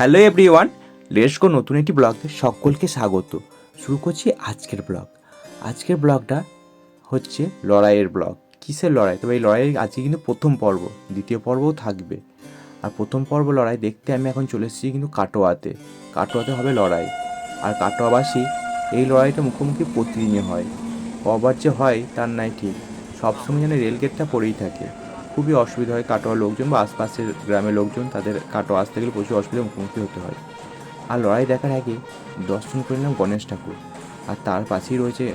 Hello everyone লেটসকো নতুন একটি ব্লগে সকলকে স্বাগত। শুরু করছি আজকের ব্লগ। আজকের ব্লগটা হচ্ছে লড়াইয়ের ব্লগ। কিসের লড়াই? তবে এই লড়াই আজকে কিন্তু প্রথম পর্ব, দ্বিতীয় পর্বও থাকবে। আর প্রথম পর্ব লড়াই দেখতে আমি এখন চলে এসেছি কিন্তু কাটোয়াতে। কাটোয়াতে হবে লড়াই। আর কাটোয়াবাসী, এই লড়াইটা মুখোমুখি প্রতিদিনই হয়। কবার যে হয় তার নাই ঠিক। সবসময় যেন রেলগেটটা পড়েই থাকে। খুবই অসুবিধা হয় কাটোয়া লোকজন বা আশপাশের গ্রামের লোকজন, তাদের কাটোয়া আসতে গেলে প্রচুর অসুবিধার মুখোমুখি হতে হয়। আর লড়াই দেখার আগে দর্শন করে নিলাম গণেশ ঠাকুর। আর তার পাশেই রয়েছে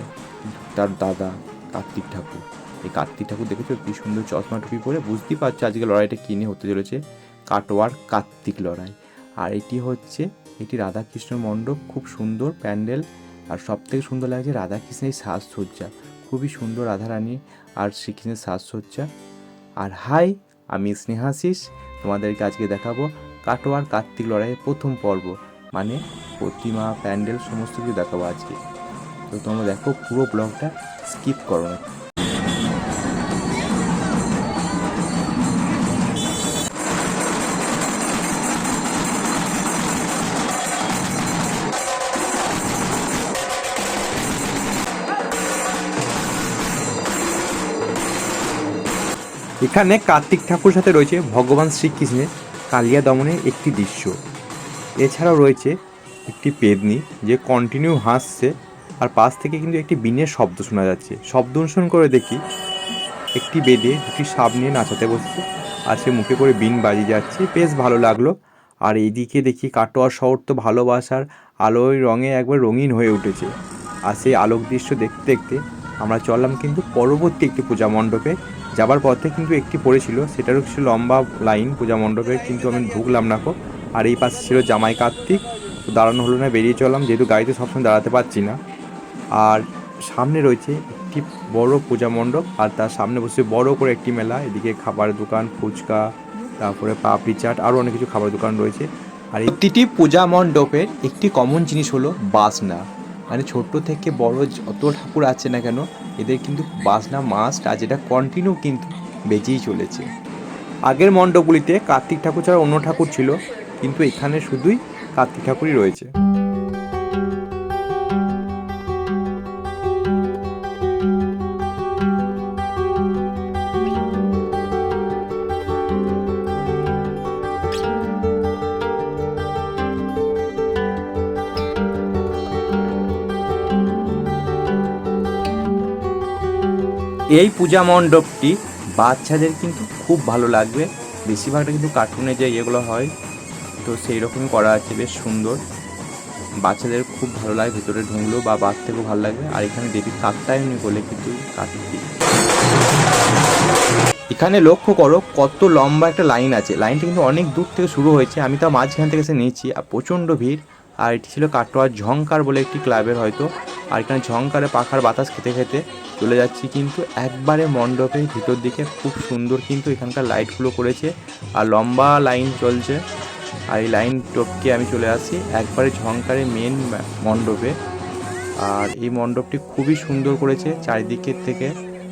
তার দাদা কার্তিক ঠাকুর। এই কার্তিক ঠাকুর দেখেছ? কি সুন্দর চশমা টুপি পরে বুঝতেই পারছ আজকে লড়াইটা কিনে হতে চলেছে। কাটোয়ার কার্তিক লড়াই। আর এটি হচ্ছে, এটি রাধাকৃষ্ণ মণ্ডপ, খুব সুন্দর প্যান্ডেল। আর সব থেকে সুন্দর লাগছে রাধাকৃষ্ণের সাজসজ্জা। খুবই সুন্দর রাধারানী আর শ্রীকৃষ্ণের সাজসজ্জা। আর হাই, আমি স্নেহাশিস তোমাদেরকে আজকে দেখাবো কাটোয়ার কার্তিক লড়াইয়ের প্রথম পর্ব মানে প্রতিমা, প্যান্ডেল, সমস্ত কিছু দেখাবো আজকে। তো তোমরা দেখো পুরো ব্লগটা স্কিপ করো না। এখানে কার্তিক ঠাকুর সাথে রয়েছে ভগবান শ্রীকৃষ্ণের কালিয়া দমনের একটি দৃশ্য। এছাড়াও রয়েছে একটি পেদনি যে কন্টিনিউ হাসছে আর পাশ থেকে কিন্তু একটি বিনের শব্দ শোনা যাচ্ছে। শব্দ অনুসরণ করে দেখি একটি বেদে দুটি সাপ নিয়ে নাচাতে বসছে আর সে মুখে করে বিন বাজিয়ে যাচ্ছে। বেশ ভালো লাগল। আর এইদিকে দেখি কাটোয়া শহর তো ভালোবাসার আলোয় রঙে একবার রঙিন হয়ে উঠেছে। আর সেই আলোক দৃশ্য দেখতে দেখতে আমরা চললাম কিন্তু পরবর্তী একটি পূজা মণ্ডপে। যাবার পথে কিন্তু একটি পড়েছিল সেটারও কিছু লম্বা লাইন পূজা মণ্ডপে কিন্তু আমি ঢুকলাম না কো। আর এই পাশে ছিল জামাই কার্তিক। তো দাঁড়ানো হলো না, বেরিয়ে চললাম, যেহেতু গাড়িতে সবসময় দাঁড়াতে পারছি না। আর সামনে রয়েছে একটি বড় পূজা মণ্ডপ, আর তার সামনে বসে বড় করে একটি মেলা, এদিকে খাবার দোকান, ফুচকা, তারপরে পাপড়ি চাট, আরও অনেক কিছু খাবার দোকান রয়েছে। আর প্রতিটি পূজা মণ্ডপের একটি কমন জিনিস হলো বাসনা। মানে ছোট থেকে বড় যত ঠাকুর আছে না কেন, এদের কিন্তু বাজনা মাস্ট আজ এটা কন্টিনিউ কিন্তু বেজেই চলেছে। আগের মণ্ডপগুলিতে কার্তিক ঠাকুর ছাড়া অন্য ঠাকুর ছিল, কিন্তু এখানে শুধুই কার্তিক ঠাকুরই রয়েছে। এই পূজা মণ্ডপটি বাচ্চাদের কিন্তু খুব ভালো লাগবে। বেশিরভাগটা কিন্তু কার্টুনে যে ইয়েগুলো হয়, তো সেই রকমই করা আছে, বেশ সুন্দর। বাচ্চাদের খুব ভালো লাগে, ভেতরে ঢুকলো বা বাচ্চাদেরও ভালো লাগবে আর এখানে দেবী কাত্তায়নী বলে কিন্তু কার্তিক এখানে লক্ষ্য করো কত লম্বা একটা লাইন আছে। লাইনটা কিন্তু অনেক দূর থেকে শুরু হয়েছে, আমি তাও মাঝখান থেকে এসে নিয়েছি, আর প্রচণ্ড ভিড়। আর এটি ছিল কাটোয়ার ঝংকার বলে একটি ক্লাবের হয়তো। আর এখানে ঝংকারে পাখার বাতাস খেতে খেতে চলে যাচ্ছি কিন্তু একবারে মণ্ডপের ভিতর দিকে। খুব সুন্দর কিন্তু এখানকার লাইটগুলো করেছে আর লম্বা লাইন চলছে। আর এই লাইন টপকে আমি চলে আসি একবারে ঝংকারে মেন মণ্ডপে। আর এই মণ্ডপটি খুবই সুন্দর করেছে চারিদিকের থেকে।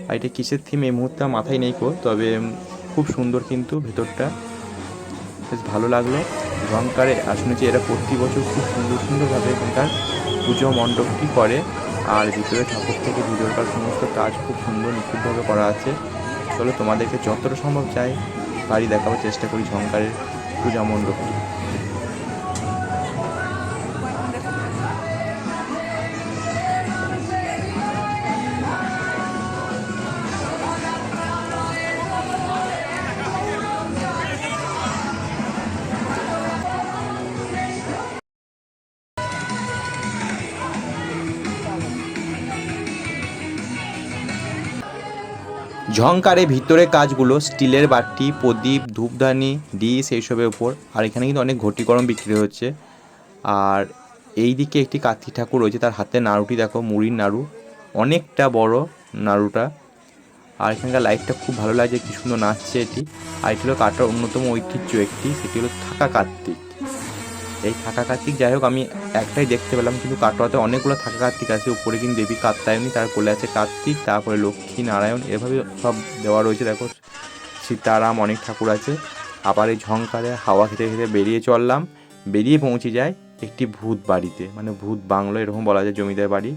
আর এটা কিসের থিম এই মুহূর্তে মাথায় নেই কো তবে খুব সুন্দর কিন্তু ভেতরটা। বেশ ভালো লাগল। ঝংকারে আর শুনেছি এরা প্রতি বছর খুব সুন্দর সুন্দরভাবে এখানকার পুজো মণ্ডপটি করে। আর ভিতরে ঠাকুর থেকে ভিতরকার সমস্ত কাজ খুব সুন্দর নিখুঁতভাবে করা আছে। চলো তোমাদেরকে যতটা সম্ভব চাই বাড়ি দেখাবার চেষ্টা করি ঝংকারের পূজা মণ্ডপটি। ঝংকারে ভিতরে কাজগুলো, স্টিলের বাটি, প্রদীপ, ধূপধানি, ডিশ এইসবের উপর। আর এখানে কিন্তু অনেক ঘটি গরম বিক্রি হচ্ছে। আর এই দিকে একটি কার্তিক ঠাকুর রয়েছে, তার হাতে নাড়ুটি, দেখো, মুড়ির নাড়ু। অনেকটা বড় নাড়ুটা। আর এখানকার লাইটটা খুব ভালো লাগছে, কি সুন্দর নাচছে এটি। আর এটি হলো কাটার অন্যতম ঐতিহ্য একটি, সেটি হলো থাকা কার্তিক এই থাকা কার্তিক যাই হোক, আমি একটাই দেখতে পেলাম, কিন্তু কাটোয়াতে অনেকগুলো থাকা কার্তিক আছে। উপরে কিন্তু দেবী কাত্তায়নী তার কোলে আছে কার্তিক, তারপরে লক্ষ্মী নারায়ণ, এভাবে সব দেওয়া রয়েছে। দেখো, সীতারাম, অনেক ঠাকুর আছে। আবার এই ঝংকারে হাওয়া খেতে খেতে বেরিয়ে চললাম। বেরিয়ে পৌঁছে যায় একটি ভূত বাড়িতে। মানে ভূত বাংলো, এরকম বলা যায়, জমিদার বাড়ি।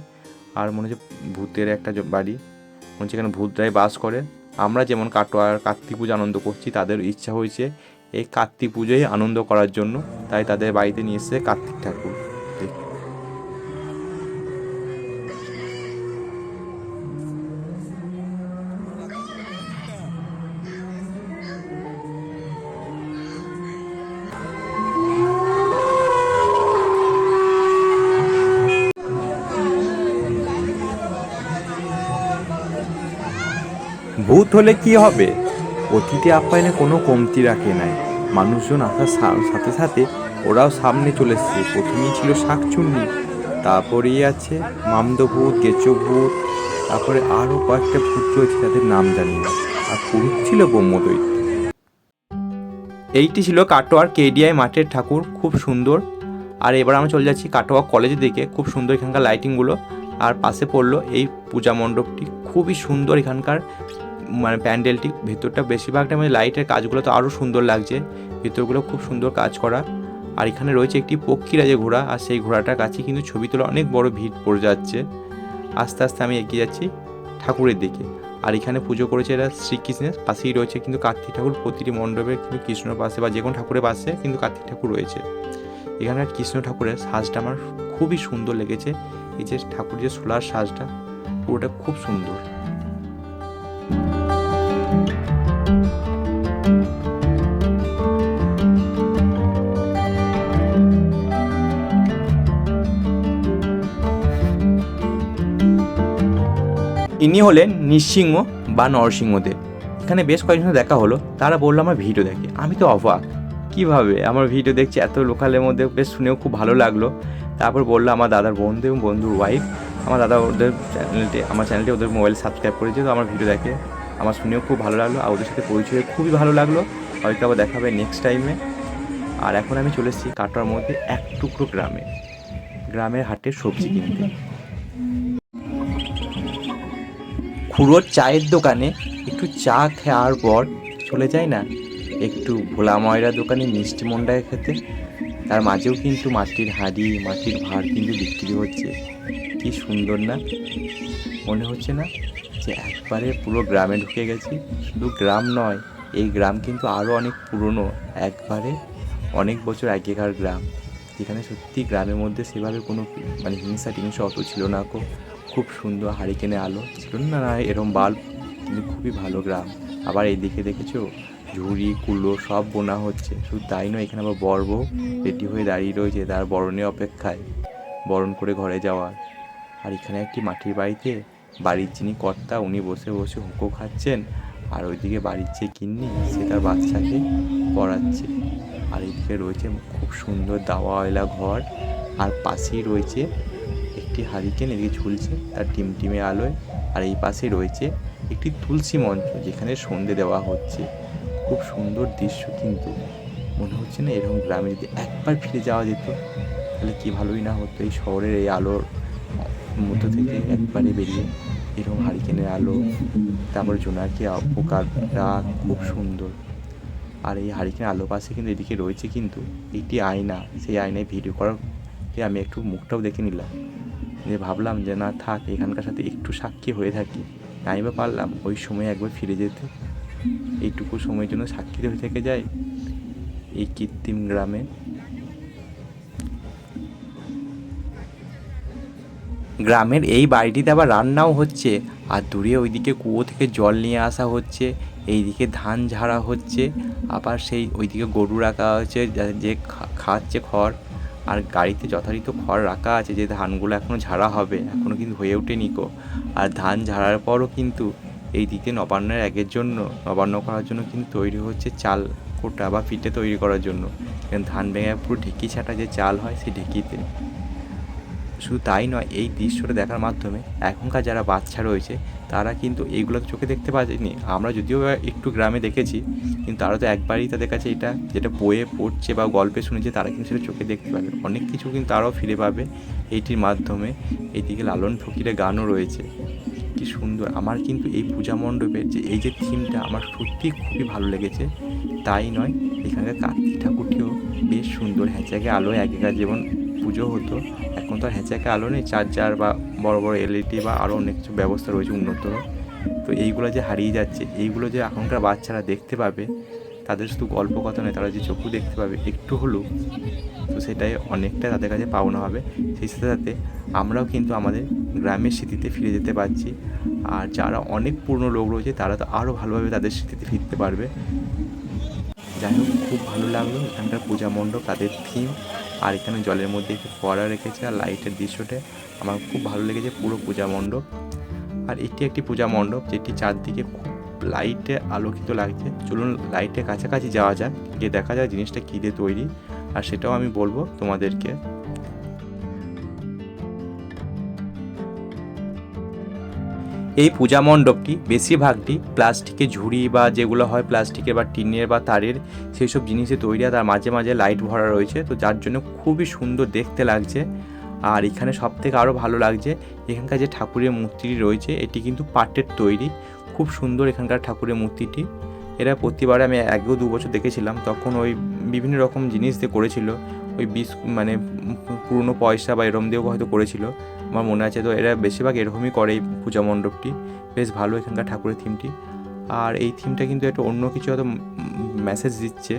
আর মনে হচ্ছে ভূতের একটা বাড়ি। মনে হচ্ছে এখানে ভূতরাই বাস করে। আমরা যেমন কাটোয়ার কার্তিক পুজো আনন্দ করছি, তাদের ইচ্ছা হয়েছে এই কার্তিক পুজোয় আনন্দ করার জন্য, তাই তাদের বাড়িতে নিয়ে এসেছে কার্তিক ঠাকুর। ভূত হলে কি হবে? অতিথি আপ্যায়নে কোনো কমতি রাখে নাই। মানুষজন আসার সাথে সাথে ওরাও সামনে চলে এসছে। প্রথমেই ছিল শাকচুন্নি, তারপরেই আছে মামদ ভূত কেঁচো ভূত তারপরে আরও কয়েকটা ভূত রয়েছে তাদের নাম জানি না। আর পুরুষ ছিল ব্রহ্মদৈত্য। এইটি ছিল কাটোয়ার কেডিআই মাঠের ঠাকুর, খুব সুন্দর। আর এবার আমরা চলে যাচ্ছি কাটোয়া কলেজের দিকে, খুব সুন্দর এখানকার লাইটিংগুলো আর পাশে পড়ল এই পূজা মণ্ডপটি, খুবই সুন্দর এখানকার মানে প্যান্ডেলটি, ভেতরটা বেশিরভাগটা মানে লাইটের কাজগুলো তো আরও সুন্দর লাগছে। ভেতরগুলো খুব সুন্দর কাজ করা। আর এখানে রয়েছে একটি পক্ষীরাজে ঘোড়া, আর সেই ঘোড়াটার কাছে কিন্তু ছবি তোলা অনেক বড় ভিড় পড়ে যাচ্ছে। আস্তে আস্তে আমি এগিয়ে যাচ্ছি ঠাকুরের দিকে। আর এখানে পুজো করেছে এরা শ্রীকৃষ্ণের, পাশেই রয়েছে কিন্তু কার্তিক ঠাকুর, প্রতিটি মণ্ডপে কিন্তু কৃষ্ণর পাশে বা যে কোনো ঠাকুরের পাশে কিন্তু কার্তিক ঠাকুর রয়েছে। এখানকার কৃষ্ণ ঠাকুরের সাজটা আমার খুবই সুন্দর লেগেছে। এই যে ঠাকুর যে সোলার সাজটা, পুরোটা খুব সুন্দর। ইনি হলেন নৃসিংহ বা নরসিংহদেব। এখানে বেশ কয়েকজন দেখা হলো, তারা বলল, আমার ভিডিও দেখে। আমি তো অবাক। কীভাবে? আমার ভিডিও দেখছি এত লোকালের মধ্যে, বেশ শুনেও খুব ভালো লাগল। তারপর বলল, আমার দাদার বন্ধু এবং বন্ধুর ওয়াইফ আমার দাদা ওদের চ্যানেলটি আমার চ্যানেলটি ওদের মোবাইলে সাবস্ক্রাইব করেছে, তো আমার ভিডিও দেখে। আমার শুনেও খুব ভালো লাগল আর ওদের সাথে পরিচয় খুবই ভালো লাগল। হয়তো আবার দেখা হবে নেক্সট টাইমে আর এখন আমি চলে এসেছি কাটোয়ার মধ্যে এক টুকরো গ্রামে। গ্রামের হাটে সবজি কিনতে। খুড়োর চায়ের দোকানে একটু চা খাওয়ার পর চলে যায় না। একটু ভোলা ময়রা দোকানে মিষ্টি মন্ডায় খেতে। তার মাঝেও কিন্তু মাটির হাঁড়ি, মাটির ভাঁড় কিন্তু বিক্রি হচ্ছে। কি সুন্দর না? মনে হচ্ছে না যে একবারে পুরো গ্রামে ঢুকে গেছি। শুধু গ্রাম নয়, এই গ্রাম কিন্তু আরও অনেক পুরনো। একবারে অনেক বছর আগেকার গ্রাম। যেখানে সত্যি গ্রামের মধ্যে সেভাবে কোনো মানে হিংসা টিংসা অত ছিল না কো। খুব সুন্দর হারিকেনে আলো ছিল না না এরম বাল্ব কিন্তু খুবই ভালো গ্রাম। আবার এইদিকে দেখেছ? ঝুড়ি, কুলো সব বোনা হচ্ছে। শুধু তাই নয়, এখানে আবার বর বউ রেডি হয়ে দাঁড়িয়ে রয়েছে তার বরণের অপেক্ষায়। বরণ করে ঘরে যাওয়ার। আর এখানে একটি মাটির বাড়িতে বাড়ির যিনি কর্তা, উনি বসে বসে হুঁকো খাচ্ছেন। আর ওইদিকে বাড়ির যে গিন্নি, সে তার বাচ্চাকে পড়াচ্ছে। আর এদিকে রয়েছে খুব সুন্দর দাওয়াওয়ালা ঘর। আর পাশেই রয়েছে একটি হারিকেন এদিকে ঝুলছে, তার টিমটিমে আলোয়। আর এই পাশে রয়েছে একটি তুলসী মঞ্চ, যেখানে সন্ধে দেওয়া হচ্ছে। খুব সুন্দর দৃশ্য কিন্তু। মনে হচ্ছে না এরকম গ্রামে যদি একবার ফিরে যাওয়া যেত, তাহলে কী ভালোই না হতো এই শহরের এই আলোর মধ্যে থেকে একবারে বেরিয়ে। এরকম হারিকেনের আলো, তারপরে জোনাকি পোকার ডাক খুব সুন্দর। আর এই হারিকেনের আলো পাশে কিন্তু এদিকে রয়েছে কিন্তু একটি আয়না। সেই আয়নায় ভিডিও করার আমি একটু মুখটাও দেখে নিলাম। যে ভাবলাম যে, না, থাক, এখানকার সাথে একটু সাক্ষী হয়ে থাকি। আমি বা পারলাম, ওই সময় একবার ফিরে যেতে। এইটুকু সময়ের জন্য সাক্ষী হয়ে থেকে যায় এই কৃত্রিম গ্রামে। গ্রামের এই বাড়িটিতে আবার রান্নাও হচ্ছে, আর দূরে ওইদিকে কুয়ো থেকে জল নিয়ে আসা হচ্ছে, এইদিকে ধান ঝাড়া হচ্ছে, আবার সেই ওইদিকে গরু রাখা হচ্ছে যে খাচ্ছে খড়। আর গাড়িতে যথারীতি খড় রাখা আছে যে ধানগুলো এখনও ঝাড়া হবে এখনও কিন্তু হয়ে ওঠেনি কো। আর ধান ঝাড়ার পরও কিন্তু এই দিকে নবান্নের আগের জন্য, নবান্ন করার জন্য কিন্তু তৈরি হচ্ছে চাল কোটা বা ফিটে তৈরি করার জন্য। ধান ভেঙে পুরো ঢেঁকি ছাটা যে চাল হয় সেই ঢেকিতে। শুধু তাই নয়, এই দৃশ্যটা দেখার মাধ্যমে এখনকার যারা বাচ্চা রয়েছে, তারা কিন্তু এইগুলো চোখে দেখতে পাচ্ছেনি আমরা যদিও একটু গ্রামে দেখেছি, কিন্তু তারা তো একবারই তাদের কাছে এটা, যেটা বইয়ে পড়ছে বা গল্পে শুনেছে, তারা কিন্তু সেটা চোখে দেখতে পাবে। অনেক কিছু কিন্তু তারাও ফিরে পাবে এইটির মাধ্যমে। এইদিকে লালন ফকিরের গানও রয়েছে। কি সুন্দর। আমার কিন্তু এই পূজা মণ্ডপের যে, এই যে থিমটা আমার সত্যি খুবই ভালো লেগেছে। তাই নয়, এখানকার কার্তিক ঠাকুরটিও বেশ সুন্দর হ্যাঁচাকে আলোয় আগেকার যেমন পুজো হতো। এখন তো আর আলো নেই, চার্জার বা বড় বড় এলইডি বা আরও অনেক কিছু ব্যবস্থা রয়েছে উন্নত। তো এইগুলো যে হারিয়ে যাচ্ছে, এইগুলো যে এখনকার বাচ্চারা দেখতে পাবে, তাদের শুধু গল্প কথা নয়, তারা যে চোখু দেখতে পাবে, একটু হলেও তো সেটাই অনেকটা তাদের কাছে পাওনা হবে। সেই সাথে সাথে আমরাও কিন্তু আমাদের গ্রামের স্মৃতিতে ফিরে যেতে পারছি। আর যারা অনেক পুরনো লোক রয়েছে, তারা তো আরও ভালোভাবে তাদের স্মৃতিতে ফিরতে পারবে। যাই হোক, খুব ভালো লাগল এখানকার পূজা মণ্ডপ, তাদের থিম আর এখানে জলের মধ্যে একটু ফোয়ারা রেখেছে আর লাইটের দৃশ্যটা আমার খুব ভালো লেগেছে, পুরো পূজা মণ্ডপ। আর এটি একটি পূজা মণ্ডপ, যেটি চারদিকে খুব লাইটে আলোকিত লাগছে। চলুন লাইটের কাছাকাছি যাওয়া যাক, গিয়ে দেখা যায় জিনিসটা কী দিয়ে তৈরি। আর সেটাও আমি বলব তোমাদেরকে। এই পূজা মণ্ডপটি বেশিরভাগটি প্লাস্টিকের ঝুড়ি বা যেগুলো হয় প্লাস্টিকের বা টিনের বা তারের সেই সব জিনিসে তৈরি আর তার মাঝে মাঝে লাইট ভরা রয়েছে। তো যার জন্য খুবই সুন্দর দেখতে লাগছে। আর এখানে সব থেকে আরও ভালো লাগছে, এখানকার যে ঠাকুরের মূর্তিটি রয়েছে, এটি কিন্তু পাটের তৈরি। খুব সুন্দর এখানকার ঠাকুরের মূর্তিটি। এরা প্রতিবারে আমি আগেও দু বছর দেখেছিলাম, তখন ওই বিভিন্ন রকম জিনিস দিয়ে করেছিল। ওই বিষ মানে পুরনো পয়সা বা এরম দিয়েও হয়তো করেছিল। আমার মনে আছে। তো এরা বেশিরভাগ এরকমই করে এই পূজা মণ্ডপটি। বেশ ভালো এখানকার ঠাকুরের থিমটি আর এই থিমটা কিন্তু একটু অন্য কিছু হয়তো মেসেজ দিচ্ছে।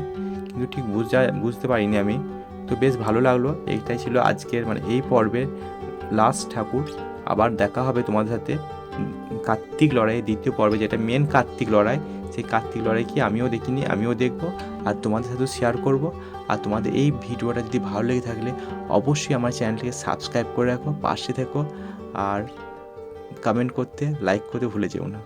কিন্তু ঠিক বুঝা, বুঝতে পারিনি আমি। তো বেশ ভালো লাগল। এইটাই ছিল আজকের মানে এই পর্বের লাস্ট ঠাকুর। আবার দেখা হবে তোমাদের সাথে কার্তিক লড়াই দ্বিতীয় পর্বে, যেটা মেন কার্তিক লড়াই। সেই কার্তিক লড়াই কি আমিও দেখিনি, আমিও দেখব আর তোমাদের সাথেও শেয়ার করব। আর তোমাদের এই ভিডিওটা যদি ভালো লেগে থাকলে অবশ্যই আমার চ্যানেলটিকে সাবস্ক্রাইব করে রাখো, পাশে থেকো আর কমেন্ট করতে লাইক করতে ভুলে যেও না।